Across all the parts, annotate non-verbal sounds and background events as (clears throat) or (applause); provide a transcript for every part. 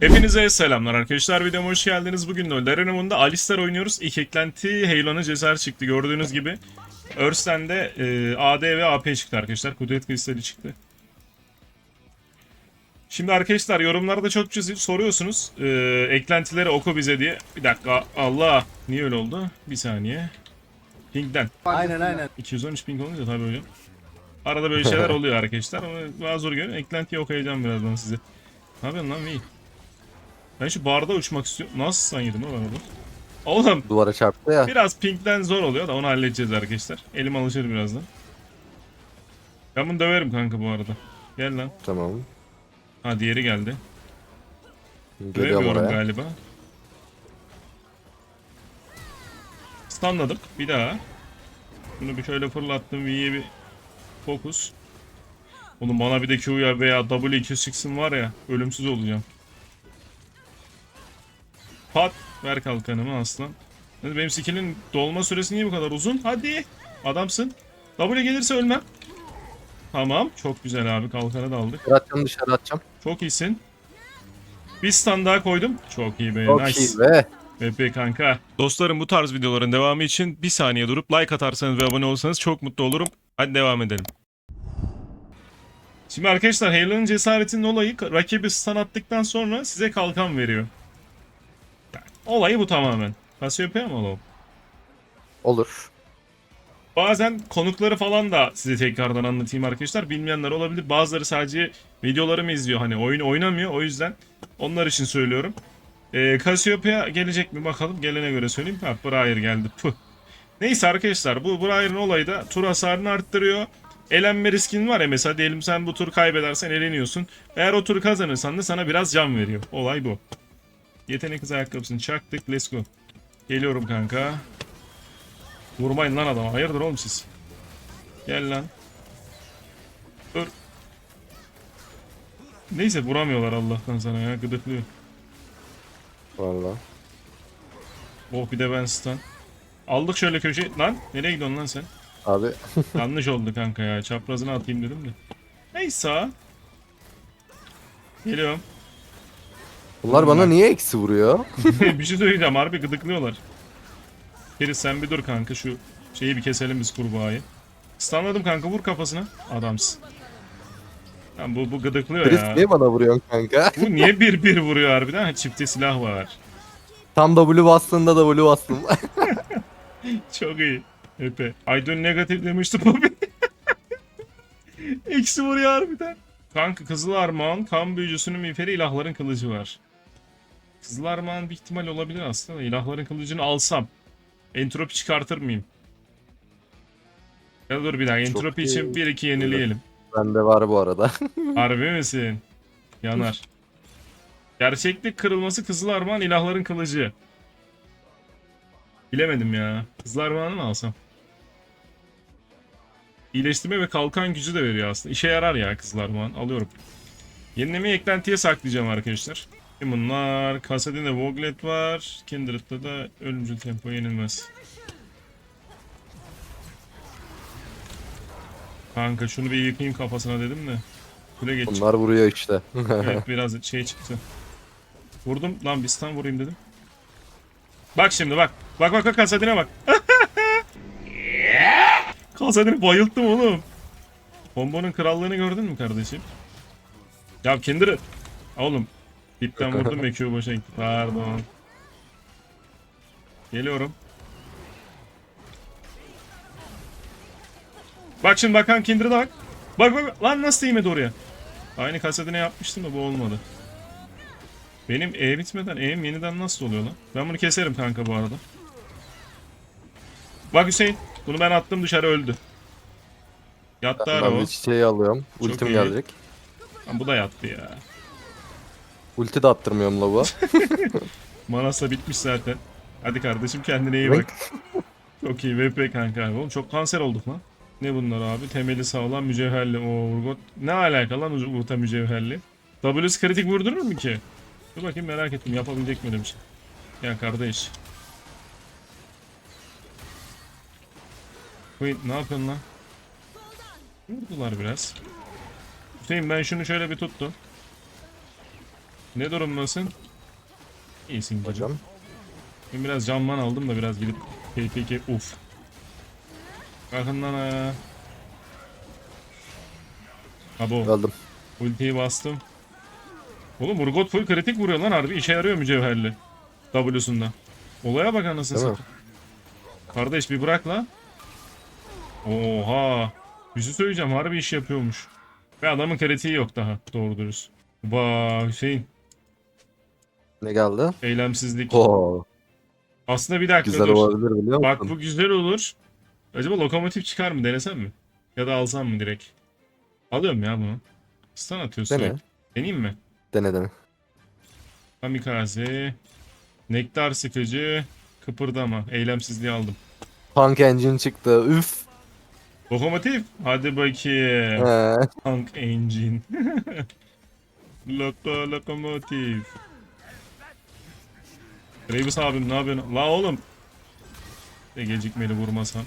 Hepinize selamlar arkadaşlar. Videoma hoş geldiniz. Bugün de Larenum'unda Alistar oynuyoruz. İlk eklenti Heylon'a cesaret çıktı gördüğünüz gibi. Örsten de e, AD ve AP çıktı arkadaşlar. Kudret Kristali çıktı. Şimdi arkadaşlar yorumlarda çok soruyorsunuz. E, eklentileri oku bize diye. Bir dakika. Allah. Niye öyle oldu? Bir saniye. Ping'den. Aynen aynen. 213 ping olunca tabii hocam. Arada böyle şeyler (laughs) oluyor arkadaşlar ama bazı zor görün. Eklentiyi okuyacağım birazdan size. Ne yapıyorsun lan Vey? Ben şu barda uçmak istiyorum. Nasıl sen yedin lan orada? Oğlum Duvara çarptı ya. biraz pinkten zor oluyor da onu halledeceğiz arkadaşlar. Elim alışır birazdan. Ben bunu döverim kanka bu arada. Gel lan. Tamam. Ha diğeri geldi. Geliyorum Dövemiyorum oraya. galiba. Stunladım. Bir daha. Bunu bir şöyle fırlattım. V'ye bir fokus. Oğlum bana bir de Q'ya veya W2 çıksın var ya. Ölümsüz olacağım. Pat. Ver kalkanımı aslan. Benim skill'in dolma süresi niye bu kadar uzun? Hadi. Adamsın. W gelirse ölmem. Tamam. Çok güzel abi. Kalkanı da aldık. Atacağım dışarı atacağım. Çok iyisin. Bir stand daha koydum. Çok iyi be. Çok nice. iyi be. Pepe kanka. Dostlarım bu tarz videoların devamı için bir saniye durup like atarsanız ve abone olursanız çok mutlu olurum. Hadi devam edelim. Şimdi arkadaşlar Halo'nun cesaretinin olayı rakibi stun attıktan sonra size kalkan veriyor. Olayı bu tamamen. Cassiopeia mı oğlum? Olur. Bazen konukları falan da size tekrardan anlatayım arkadaşlar. Bilmeyenler olabilir. Bazıları sadece videolarımı izliyor. Hani oyun oynamıyor. O yüzden onlar için söylüyorum. Ee, Cassiopeia gelecek mi bakalım. Gelene göre söyleyeyim. Ha Briar geldi. Puh. Neyse arkadaşlar bu Briar'ın olayı da tur hasarını arttırıyor. Elenme riskin var ya mesela diyelim sen bu tur kaybedersen eleniyorsun. Eğer o turu kazanırsan da sana biraz can veriyor. Olay bu. Yetenek hız ayakkabısını çaktık. Let's go. Geliyorum kanka. Vurmayın lan adama. Hayırdır oğlum siz? Gel lan. Dur. Neyse vuramıyorlar Allah'tan sana ya. Gıdıklıyor. Valla. Oh bir de ben stun. Aldık şöyle köşe. Lan nereye gidiyorsun lan sen? Abi (laughs) Yanlış oldu kanka ya. Çaprazını atayım dedim de. Neyse. Geliyorum. Bunlar bana niye eksi vuruyor? (laughs) bir şey söyleyeceğim harbi gıdıklıyorlar. Feris sen bir dur kanka şu şeyi bir keselim biz kurbağayı. Stunladım kanka vur kafasına. Adamsın. Lan bu, bu gıdıklıyor Chris ya. niye bana vuruyorsun kanka? Bu niye bir bir vuruyor harbiden? Ha, çifte silah var. Tam W bastığında W bastım. (laughs) Çok iyi. Epe. Aydın negatif demişti Bobby. (laughs) Eksi vuruyor harbiden. Kanka Kızıl Armağan kan büyücüsünün miğferi ilahların kılıcı var. Kızıl Armağan bir ihtimal olabilir aslında da ilahların kılıcını alsam. Entropi çıkartır mıyım? Ya dur bir dakika entropi iyi. için 1-2 yenileyelim. Bende var bu arada. (laughs) Harbi misin? Yanar. Gerçeklik kırılması Kızıl Armağan ilahların kılıcı. Bilemedim ya. Kızıl Armağan'ı mı alsam? İyileştirme ve kalkan gücü de veriyor aslında. İşe yarar ya Kızıl Armağan. Alıyorum. Yenilemeyi eklentiye saklayacağım arkadaşlar. Bunlar. Kasadin'de Voglet var. Kindred'da da ölümcül tempo yenilmez. Kanka şunu bir yıkayayım kafasına dedim de. Kule geç. Bunlar vuruyor işte. Evet (laughs) biraz şey çıktı. Vurdum lan bir stun vurayım dedim. Bak şimdi bak. Bak bak bak Kasadin'e bak. (laughs) Kasadin'i bayılttım oğlum. Kombonun krallığını gördün mü kardeşim? Ya Kindred. Oğlum. Dipten vurdum ve Q boşa gitti. Pardon. Geliyorum. Bak şimdi bakan Kindred'e bak. Bak bak lan nasıl değmedi oraya. Aynı kasetine yapmıştım da bu olmadı. Benim E bitmeden E'm yeniden nasıl oluyor lan? Ben bunu keserim kanka bu arada. Bak Hüseyin. Bunu ben attım dışarı öldü. Yattı ben o. bir çiçeği alıyorum. Çok Ultim iyi. gelecek. Lan bu da yattı ya. Ulti de attırmıyorum lavuğa. (laughs) Manasa bitmiş zaten. Hadi kardeşim kendine iyi bak. çok iyi VP kanka abi. Oğlum çok kanser olduk lan. Ne bunlar abi? Temeli sağlam mücevherli. O Urgot. Ne alaka lan Urgot'a mücevherli? W's kritik vurdurur mu ki? Dur bakayım merak ettim. Yapabilecek mi bir şey? Ya kardeş. Queen ne yapıyorsun lan? Vurdular biraz. Hüseyin ben şunu şöyle bir tuttum. Ne durumdasın? İyisin gibi. Hocam. Ben biraz canman aldım da biraz gidip KPK uf. Kalkın lan ayağa. Abo Öldüm. ultiyi bastım. Oğlum Urgot full kritik vuruyor lan harbi işe yarıyor mücevherli. W'sunda. Olaya bak anasını satayım. Kardeş bir bırak la. Oha. Şey söyleyeceğim harbi iş yapıyormuş. Ve adamın kritiği yok daha doğru dürüst. Vay Hüseyin. Ne geldi? Eylemsizlik. Oo. Aslında bir dakika Güzel dur. olabilir biliyor musun? Bak bu güzel olur. Acaba lokomotif çıkar mı denesem mi? Ya da alsam mı direkt? Alıyorum ya bunu. Stun atıyorsun. Dene. Deneyeyim mi? Dene dene. Kamikaze. Nektar sıkıcı. Kıpırdama. Eylemsizliği aldım. Tank engine çıktı. Üf. Lokomotif. Hadi bakayım. He. Tank engine. (laughs) Loko lokomotif. Revis abim ne yapıyorsun? La oğlum. E gecikmeli vurmasam.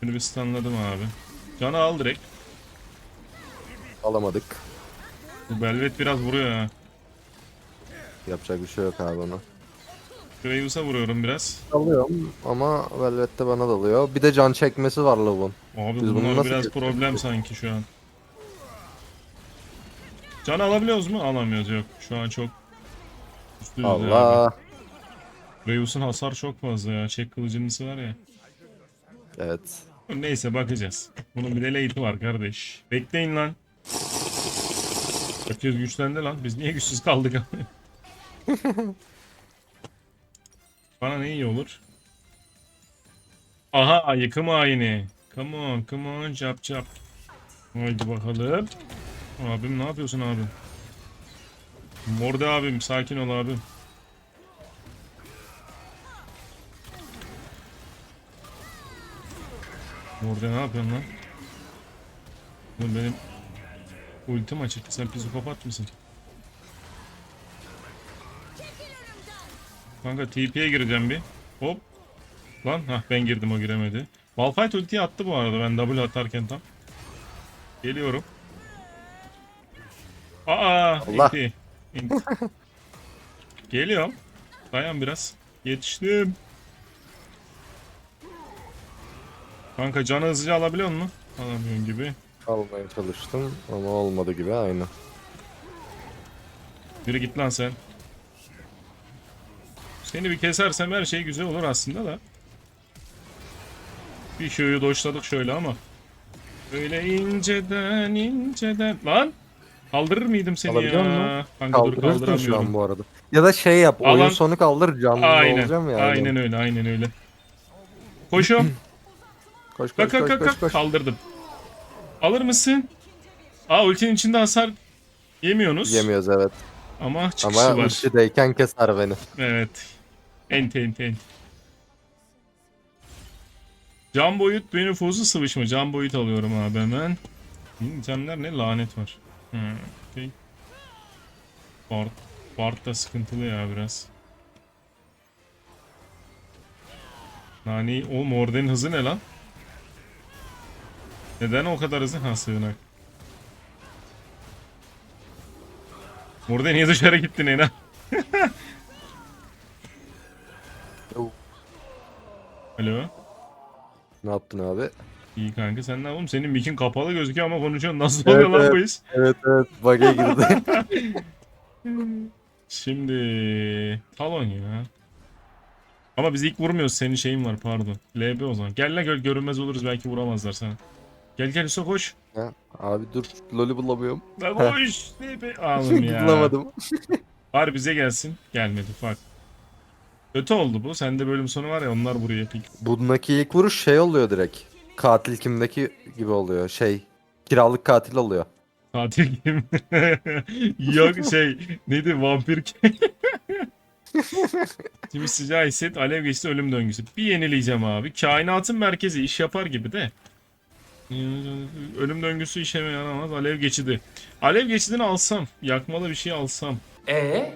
Şunu bir stunladım abi. Canı al direkt. Alamadık. Bu Belvet biraz vuruyor ha. Yapacak bir şey yok abi ona. Graves'a vuruyorum biraz. Alıyorum ama Velvet de bana dalıyor. Bir de can çekmesi var lavun. Abi Biz bunlar biraz problem sanki şu an. Can alabiliyoruz mu? Alamıyoruz yok. Şu an çok ya. Allah. Graves'un hasar çok fazla ya. Çek kılıcınısı var ya. Evet. Neyse bakacağız. Bunun bir de late'i var kardeş. Bekleyin lan. Herkes güçlendi lan. Biz niye güçsüz kaldık? (laughs) Bana ne iyi olur? Aha yıkım ayini. Come on come on çap çap. Haydi bakalım. Abim ne yapıyorsun abim? Morde abim sakin ol abim. Morde ne yapıyorsun lan? Oğlum benim ultim açık. Sen psikopat mısın? Kanka TP'ye gireceğim bir. Hop. Lan ha ben girdim o giremedi. Malphite ultiyi attı bu arada ben W atarken tam. Geliyorum. Aa! Allah. inti. İnti. Geliyorum. Dayan biraz. Yetiştim. Kanka canı hızlıca alabiliyor musun? Alamıyorsun gibi. Almaya çalıştım ama olmadı gibi aynı. Yürü git lan sen. Seni bir kesersem her şey güzel olur aslında da. Bir şöyle doşladık şöyle ama. Öyle inceden inceden. Lan! Kaldırır mıydım seni Alabiliyor ya? musun? Kanka dur Kaldırırsın şu an kaldıramıyorum. bu arada. Ya da şey yap. Alan- Oyun sonu kaldır canlı Aynen. olacağım ya. Aynen öyle aynen öyle. Koşuyorum. (clears throat) Koş koş kalk koş kalk koş. kalk. koş. Kaldırdım. Alır mısın? Aa ultinin içinde hasar yemiyorsunuz. Yemiyoruz evet. Ama çıkışı Ama var. ultideyken keser beni. Evet. Ent ent ent. Can boyut bir nüfusu sıvışma. Can boyut alıyorum abi hemen. Benim itemler ne? Lanet var. Hmm, okay. Bart, Bart da sıkıntılı ya biraz. Nani o Morden'in hızı ne lan? Neden o kadar hızlı? Ha sığınak. Morden niye dışarı gittin Ena? (laughs) Alo. Ne yaptın abi? İyi kanka sen ne yapalım? Senin mikin kapalı gözüküyor ama konuşuyorsun. Nasıl Evet, oluyor lan evet. bu iş? Evet evet bug'e girdi. (laughs) Şimdi talon ya. Ama biz ilk vurmuyoruz. Senin şeyin var pardon. LB o zaman. Gel la gör görünmez oluruz belki vuramazlar sana. Gel gel Hüso koş. Ya, abi dur lolü bulamıyorum. (laughs) La koş. LB. Alım ya. (laughs) Bulamadım. Var bize gelsin. Gelmedi bak. Kötü oldu bu. Sende bölüm sonu var ya onlar buraya pik. Bundaki ilk vuruş şey oluyor direkt. Katil kimdeki gibi oluyor. Şey kiralık katil oluyor. Tatil kim? (laughs) Yok şey neydi vampir kim? (laughs) Şimdi sıcağı hisset alev geçti ölüm döngüsü. Bir yenileyeceğim abi. Kainatın merkezi iş yapar gibi de. Ölüm döngüsü işeme yaramaz. Alev geçidi. Alev geçidini alsam. Yakmalı bir şey alsam. E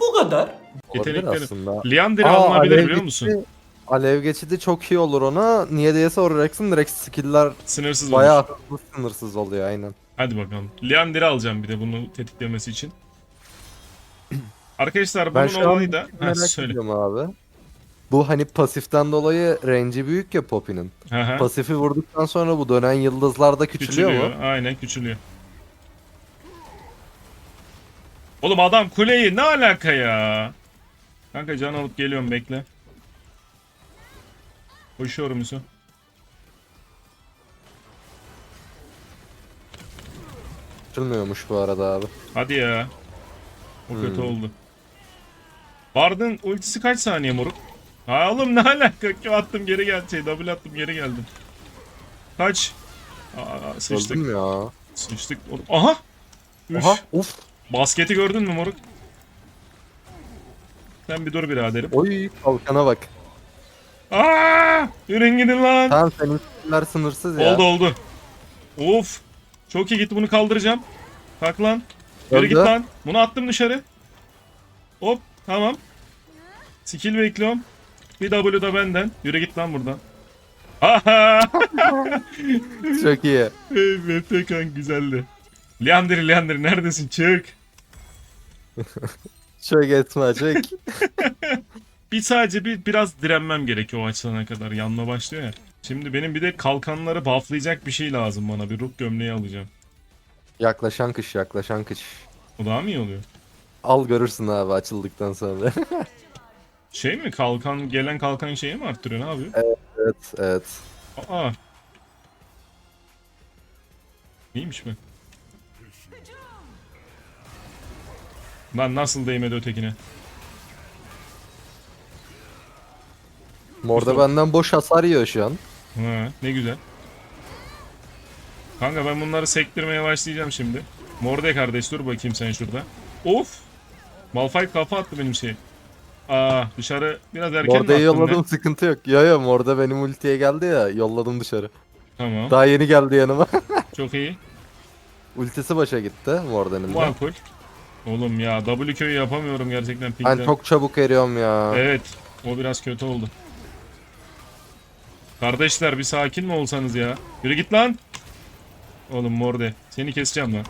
bu kadar. Olabilir Yetenekleri. aslında. Leander'i Aa, alınabilir biliyor musun? Alev geçidi çok iyi olur ona. Niye diye soracaksın direkt skill'ler Sınırsız olur. bayağı hızlı sınırsız oluyor aynen. Hadi bakalım. Leander'i alacağım bir de bunu tetiklemesi için. (clears throat) Arkadaşlar Ben bunun an olayı da... Ha, merak söyle. abi. Bu hani pasiften dolayı range'i büyük ya Poppy'nin. Pasifi vurduktan sonra bu dönen yıldızlar da küçülüyor, mu? Aynen küçülüyor. Oğlum adam kuleyi ne alaka ya? Kanka can alıp geliyorum bekle. Koşuyorum Yusuf. Küçülmüyormuş bu arada abi. Hadi ya. O kötü Hmm. oldu. Bard'ın ultisi kaç saniye moruk? Ha oğlum ne alaka? Q attım geri geldi. Şey double attım geri geldim. Kaç? Aa, sıçtık. Öldüm ya. Sıçtık. Aha! Üf. Aha uf. Basketi gördün mü moruk? Sen bir dur biraderim. Oy kalkana bak. Aa! Yürüyün gidin lan. Tamam senin skiller sınırsız ya. Oldu oldu. Of. Çok iyi gitti bunu kaldıracağım. Kalk lan. Yürü Öldü. git lan. Bunu attım dışarı. Hop tamam. Skill bekliyorum. Bir W da benden. Yürü git lan buradan. Aha! (laughs) Çok iyi. evet Pekan güzeldi. Leander Leander neredesin? Çık. (laughs) Çok etme çok. (laughs) Bir sadece bir biraz direnmem gerekiyor o açılana kadar. Yanma başlıyor ya. Şimdi benim bir de kalkanları bufflayacak bir şey lazım bana. Bir ruh gömleği alacağım. yaklaşan kış yaklaşan kış. O daha mı iyi oluyor? Al görürsün abi açıldıktan sonra. (laughs) Şey mi? Kalkan gelen kalkan şeyi mi arttırıyor? Ne yapıyor? evet evet. Aa. İyiymiş mi? Lan nasıl değmedi ötekine? Morda benden boş hasar yiyor şu an. Ha, ne güzel. Kanka ben bunları sektirmeye başlayacağım şimdi. Morde kardeş dur bakayım sen şurada. Of! Malphite kafa attı benim şey. Aa dışarı biraz erken Morda'yı yolladım ne? sıkıntı yok. Yo yo Morda benim ultiye geldi ya yolladım dışarı. Tamam. Daha yeni geldi yanıma. (laughs) Çok iyi. Ultisi başa gitti Morda'nın da. Makul. Oğlum ya W yapamıyorum gerçekten pingden. Ben çok çabuk eriyorum ya. Evet. O biraz kötü oldu. Kardeşler bir sakin mi olsanız ya? Yürü git lan. Oğlum morde. Seni keseceğim lan.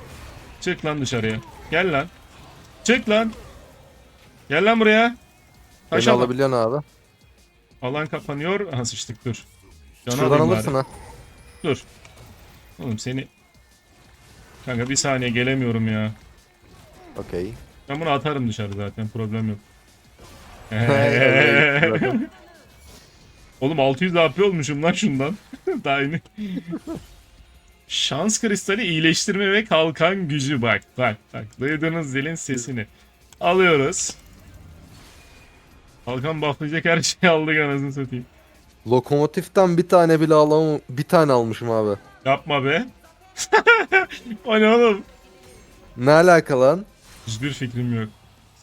Çık lan dışarıya. Gel lan. Çık lan. Gel lan buraya. Taş Beni al. alabiliyorsun abi. Alan kapanıyor. Aha sıçtık dur. Canı Şuradan alayım alırsın bari. ha. Dur. Oğlum seni... Kanka bir saniye gelemiyorum ya. Okey. Ben bunu atarım dışarı zaten problem yok. (laughs) Oğlum 600 AP olmuşum lan şundan. (laughs) Daha yeni. Şans kristali iyileştirme ve kalkan gücü bak bak bak. Duydunuz zilin sesini. Alıyoruz. Kalkan bufflayacak her şeyi aldık anasını satayım. Lokomotiften bir tane bile alamam. Bir tane almışım abi. Yapma be. (laughs) o ne oğlum? Ne alaka lan? Hiçbir fikrim yok.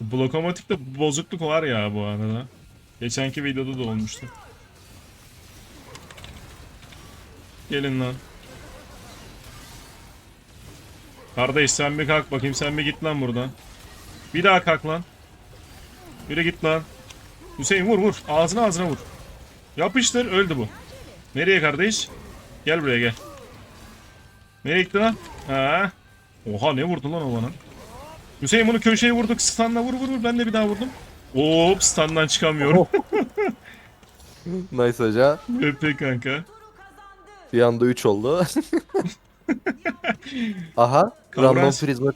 Bu lokomotifte bozukluk var ya bu arada. Geçenki videoda da olmuştu. Gelin lan. Kardeş sen bir kalk bakayım sen bir git lan buradan. Bir daha kalk lan. Yürü git lan. Hüseyin vur vur. Ağzına ağzına vur. Yapıştır öldü bu. Nereye kardeş? Gel buraya gel. Nereye gitti lan? Ha. Oha ne vurdu lan o bana? Hüseyin bunu köşeye vurduk. Stun'la vur vur vur. Ben de bir daha vurdum. Hop stun'dan çıkamıyorum. (laughs) Nice hoca. Öpe kanka. Bir anda 3 oldu. (laughs) Aha. Random bak.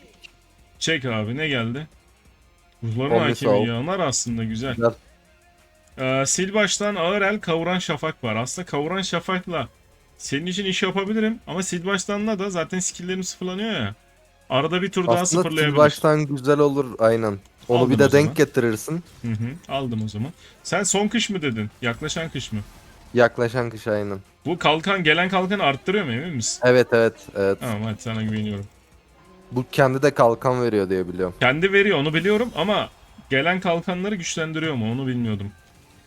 Çek abi ne geldi? Ruhların Omni hakimi yanar aslında güzel. Güzel. Ee, sil baştan ağır el kavuran şafak var. Aslında kavuran şafakla senin için iş yapabilirim. Ama sil baştanla da zaten skill'lerim sıfırlanıyor ya. Arada bir tur daha Aslında sil sıfırlayabilir. baştan güzel olur aynen. Onu Aldım bir de zaman. denk getirirsin. Hı hı, aldım o zaman. Sen son kış mı dedin? Yaklaşan kış mı? Yaklaşan kış aynen. Bu kalkan gelen kalkanı arttırıyor mu emin misin? Evet evet evet. Tamam hadi sana güveniyorum. Bu kendi de kalkan veriyor diye biliyorum. Kendi veriyor onu biliyorum ama gelen kalkanları güçlendiriyor mu onu bilmiyordum.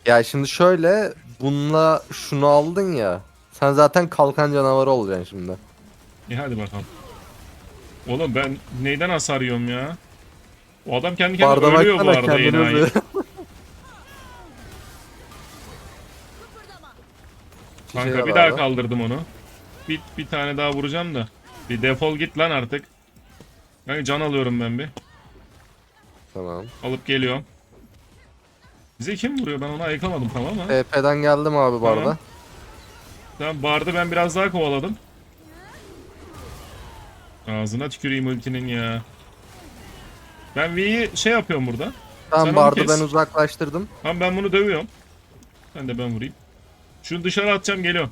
Ya şimdi şöyle bununla şunu aldın ya. Sen zaten kalkan canavarı olacaksın şimdi. İyi hadi bakalım. Oğlum ben neyden hasar yiyorum ya? O adam kendi kendine Barda ölüyor bu baksana arada kendini. (laughs) Kanka bir daha abi. kaldırdım onu. Bir, bir tane daha vuracağım da. Bir defol git lan artık. Kanka can alıyorum ben bir. Tamam. Alıp geliyorum. Bize kim vuruyor? Ben onu ayıkamadım tamam mı? TP'den geldim abi bu Tamam. bardı ben biraz daha kovaladım. Ağzına tüküreyim ultinin ya. Ben V'yi şey yapıyorum burada. Sen Tamam onu bardı ben uzaklaştırdım. Tamam ben bunu dövüyorum. Ben de ben vurayım. Şunu dışarı atacağım geliyorum.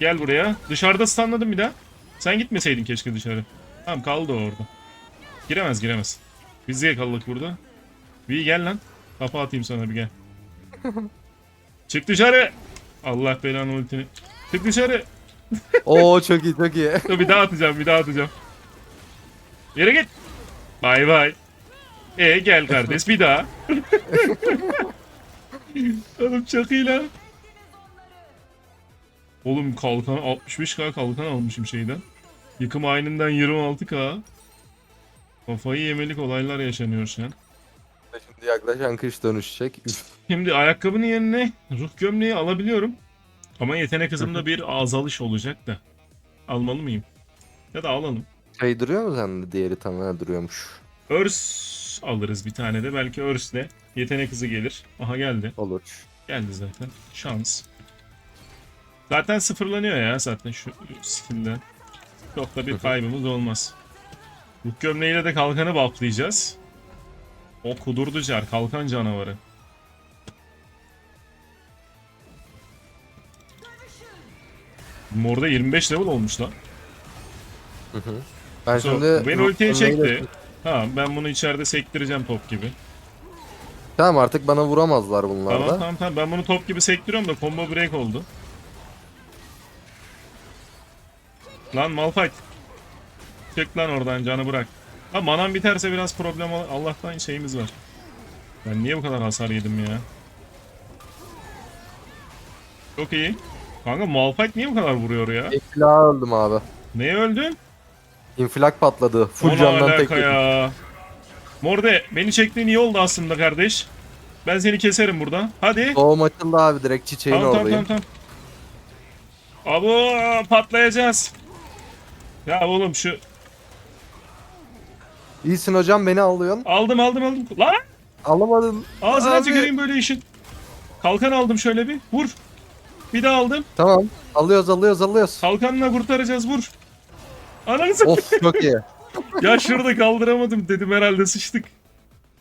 Gel buraya. Dışarıda stunladım bir daha. Sen gitmeseydin keşke dışarı. Tamam kaldı o orada. Giremez giremez. Biz de kaldık burada. V gel lan. Kafa atayım sana bir gel. (laughs) Çık dışarı. Allah belanı ultini. Çık dışarı. Oo çok iyi çok iyi. Dur bir daha atacağım bir daha atacağım. Yere git. Bay bay. E gel kardeş bir daha. (laughs) (laughs) Oğlum çok iyi lan. Oğlum kalkan 65k kalkan almışım şeyden. Yıkım ayninden 26k. Kafayı yemelik olaylar yaşanıyor şu an. Şimdi yaklaşan kış dönüşecek. Şimdi ayakkabının yerine ruh gömleği alabiliyorum. Ama yetenek hızımda bir azalış olacak da. Almalı mıyım? Ya da alalım. Şey duruyor mu sende? Diğeri tamamen duruyormuş. Örs alırız bir tane de. Belki örsle yetenek hızı gelir. Aha geldi. Olur. Geldi zaten. Şans. Zaten sıfırlanıyor ya zaten şu skill'den. Çok da bir kaybımız olmaz. Bu gömleğiyle de kalkanı bufflayacağız. O kudurdu car. Kalkan canavarı. Morda 25 level olmuş lan. Ben So, şimdi... beni ultiye çekti. Ha ben bunu içeride sektireceğim top gibi. Tamam artık bana vuramazlar bunlar Tamam tamam tamam ben bunu top gibi sektiriyorum da combo break oldu. Lan Malphite. Çık lan oradan canı bırak. Ha manam biterse biraz problem Allah'tan şeyimiz var. Ben niye bu kadar hasar yedim ya? Çok iyi. Kanka Malphite niye bu kadar vuruyor ya? İnfilak öldüm abi. Neye öldün? İnfilak patladı. Full Ona candan tek alaka yedim. ya. Morde beni çektiğin iyi oldu aslında kardeş. Ben seni keserim burada. Hadi. Doğum açıldı abi direkt çiçeğin Tamam tamam oradayım. tamam tamam. Abo patlayacağız. Ya oğlum şu İyisin hocam beni alıyorsun. aldım aldım aldım. Lan Alamadın. ağzına Abi. tüküreyim böyle işin. Kalkan aldım şöyle bir. Vur. Bir daha aldım. Tamam. Alıyoruz alıyoruz alıyoruz. Kalkanla kurtaracağız vur. Ananı satayım. of çok iyi. (laughs) Ya şurada kaldıramadım dedim herhalde sıçtık.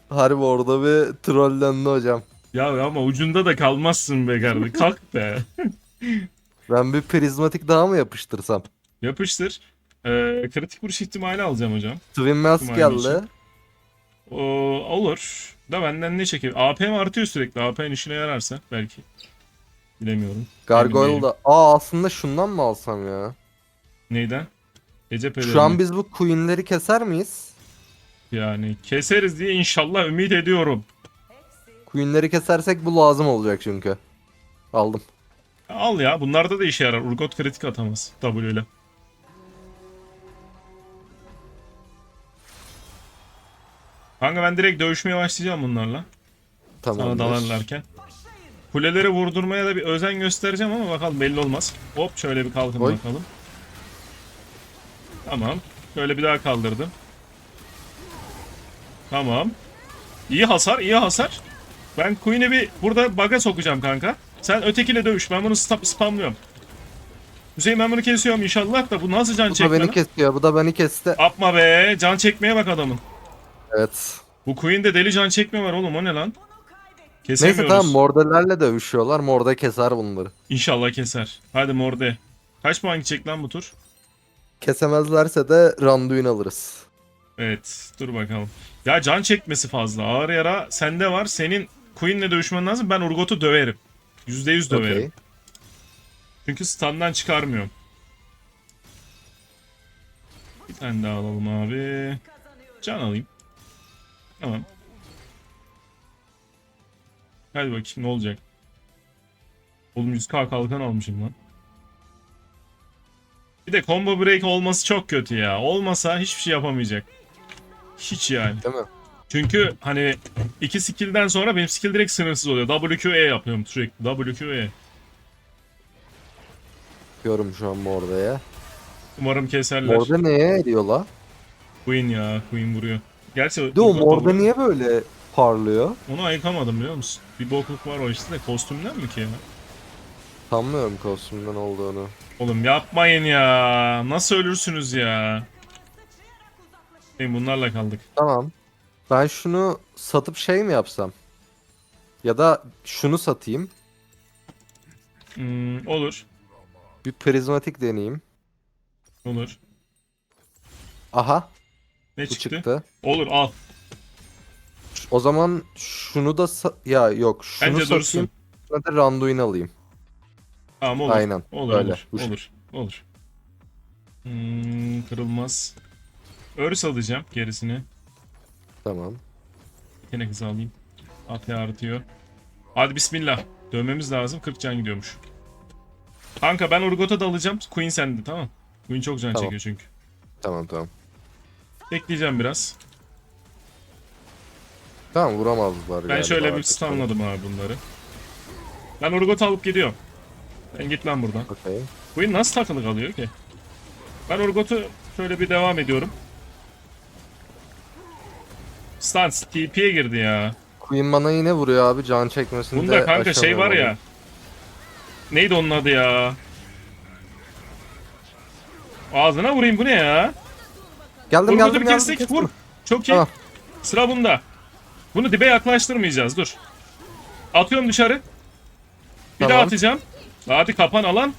Harbi orada bir trollendi hocam. Ya ama ucunda da kalmazsın be kardeşim. Kalk be. (laughs) Ben bir prizmatik daha mı yapıştırsam? Yapıştır. Ee, kritik vuruş ihtimali alacağım hocam. Twin Mask geldi. O, olur. Da benden ne çekiyor? AP'm artıyor sürekli. AP'nin işine yararsa belki. Bilemiyorum. Gargoyle da. Aa aslında şundan mı alsam ya? Neyden? Ece Şu an biz bu queen'leri keser miyiz? Yani keseriz diye inşallah ümit ediyorum. Queen'leri kesersek bu lazım olacak çünkü. Aldım. Al ya bunlarda da işe yarar. Urgot kritik atamaz W ile. Kanka ben direkt dövüşmeye başlayacağım bunlarla. Sana Tamam. dalarlarken. Kuleleri vurdurmaya da bir özen göstereceğim ama bakalım belli olmaz. Hop şöyle bir kalkın Oy. bakalım. Tamam. Şöyle bir daha kaldırdım. Tamam. İyi hasar, iyi hasar. Ben Queen'i bir burada bug'a sokacağım kanka. Sen ötekiyle dövüş. Ben bunu spamlıyorum. Hüseyin ben bunu kesiyorum inşallah da bu nasıl can Bu da çekme beni kesiyor. Bu da beni kesti. Yapma be. Can çekmeye bak adamın. Evet. Bu Queen'de deli can çekme var oğlum o ne lan? Kesemiyoruz. Neyse tamam mordelerle dövüşüyorlar. Morde keser bunları. İnşallah keser. Hadi Morde. Kaç puan gidecek lan bu tur? Kesemezlerse de Randuin alırız. Evet dur bakalım. Ya can çekmesi fazla. Ağır yara sende var. Senin Queen'le dövüşmen lazım. Ben Urgot'u döverim. %100 döverim. Okey. Çünkü standdan çıkarmıyorum. Bir tane daha alalım abi. Can alayım. Tamam. Hadi bakayım ne olacak. Oğlum 100k kalkan almışım lan. Bir de combo break olması çok kötü ya. Olmasa hiçbir şey yapamayacak. Hiç yani. Değil mi? Çünkü hani iki skill'den sonra benim skill direkt sınırsız oluyor. WQE yapıyorum sürekli. WQE. Yapıyorum şu an Morde'ye. Umarım keserler. Morde neye eriyor la? Queen ya. Queen vuruyor. Gerçi De o olur. niye böyle parlıyor? Onu ayıkamadım biliyor musun? Bir bokluk var o işte de kostümden mi ki ya? Sanmıyorum kostümden olduğunu. Oğlum yapmayın ya. Nasıl ölürsünüz ya? Hey, bunlarla kaldık. Tamam. Ben şunu satıp şey mi yapsam? Ya da şunu satayım. Hmm, olur. Bir prizmatik deneyeyim. Olur. Aha Ne bu çıktı? çıktı. Olur al. O zaman şunu da ya yok şunu Bence satayım. dursun. Şuna da Randuin alayım. Tamam olur. Aynen, Olur öyle. olur. Bu- Olur. Olur. Hmm, kırılmaz. Örs alacağım gerisini. Tamam. Yine hızı alayım. AP artıyor. Hadi bismillah. Dövmemiz lazım. 40 can gidiyormuş. Kanka ben Urgot'a da alacağım. Queen sende tamam. Queen çok can Tamam. çekiyor çünkü. Tamam tamam. Bekleyeceğim biraz. Tamam vuramazlar Ben galiba şöyle bir stunladım abi bunları. Ben Urgot'u alıp gidiyorum. Sen git lan buradan. Okey. Queen nasıl takılı kalıyor ki? Ben Urgot'u şöyle bir devam ediyorum. Stans TP'ye girdi ya. Queen bana yine vuruyor abi can çekmesini Bunda de kanka şey var ya. Neydi onun adı ya? Ağzına vurayım bu ne ya? Geldim Urgot'u geldim bir geldim. kestik vur. Çok iyi. Tamam. Sıra bunda. Bunu dibe yaklaştırmayacağız dur. Atıyorum dışarı. Bir daha Tamam. atacağım. Hadi kapan alan.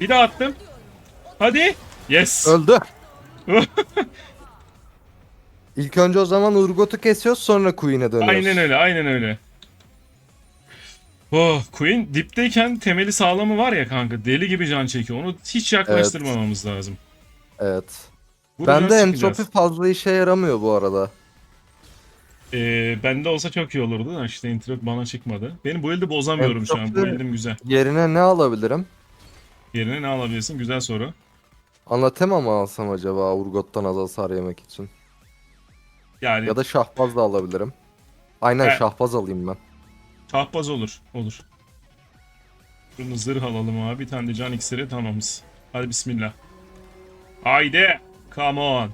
Bir daha attım. Hadi. Yes. Öldü. (laughs) İlk önce o zaman Urgot'u kesiyoruz sonra Queen'e dönüyoruz. Aynen öyle, aynen öyle. Oh, Queen dipteyken temeli sağlamı var ya kanka deli gibi can çekiyor. Onu hiç yaklaştırmamamız lazım. Evet. Vuracağız, Bende çıkacağız. entropi fazla işe yaramıyor bu arada. Ee, bende olsa çok iyi olurdu da işte entropi bana çıkmadı. Benim bu elde bozamıyorum şu an. Bu eldim güzel. Yerine ne alabilirim? Yerine ne alabilirsin? Güzel soru. Anlatema mı alsam acaba Urgot'tan az hasar yemek için? Yani Ya da şahbaz da alabilirim. Aynen Evet. şahbaz alayım ben. Şahbaz olur. Olur. Şunu zırh alalım abi. Bir tane de can iksiri tamamız. Hadi bismillah. Haydi. Come on.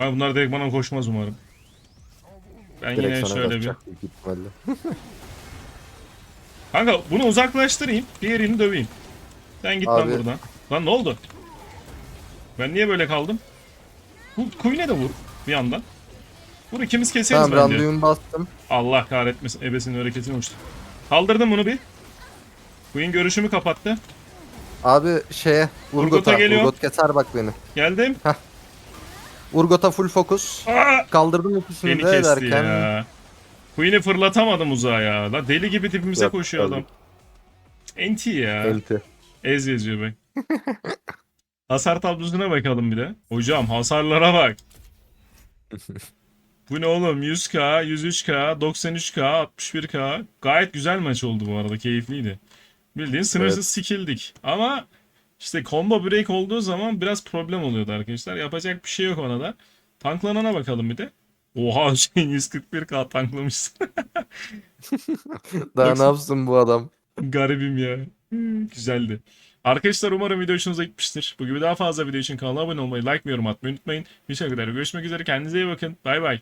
Abi bunlar direkt bana koşmaz umarım. Ben Direkt yine sana şöyle bir... kaçacak büyük ihtimalle. (laughs) Kanka bunu uzaklaştırayım. Diğerini döveyim. Sen git lan Abi- buradan. Lan ne oldu? Ben niye böyle kaldım? Bu Queen'e de vur bir yandan. Vur ikimiz keseriz Tamam bence. randevumu bastım. Allah kahretmesin. Ebesinin hareketini uçtu. Kaldırdım bunu bir. Queen görüşümü kapattı. Abi şeye Urgot'a Urgot'a. geliyor. Urgot keser bak beni. Geldim. Urgot'a full fokus. Aa! Kaldırdım ikisini Beni de kesti ederken. ya. Queen'i fırlatamadım uzağa ya. La deli gibi dibimize Yok, koşuyor tabii. adam. Enti ya. Enti. Ez yazıyor bak. (laughs) Hasar tablosuna bakalım bir de. Hocam hasarlara bak. Bu ne oğlum? 100k, 103k, 93k, 61k. Gayet güzel maç oldu bu arada. Keyifliydi. Bildiğin sınırsız Evet. skill'dik. Ama işte combo break olduğu zaman biraz problem oluyordu arkadaşlar. Yapacak bir şey yok ona da. Tanklanana bakalım bir de. Oha (laughs) şey 141k tanklamışsın. (laughs) Daha ne yapsın bu adam? Garibim ya. Güzeldi. Arkadaşlar umarım video hoşunuza gitmiştir. Bu gibi daha fazla video için kanala abone olmayı, like ve yorum atmayı unutmayın. Bir sonraki videoda görüşmek üzere. Kendinize iyi bakın. Bay bay.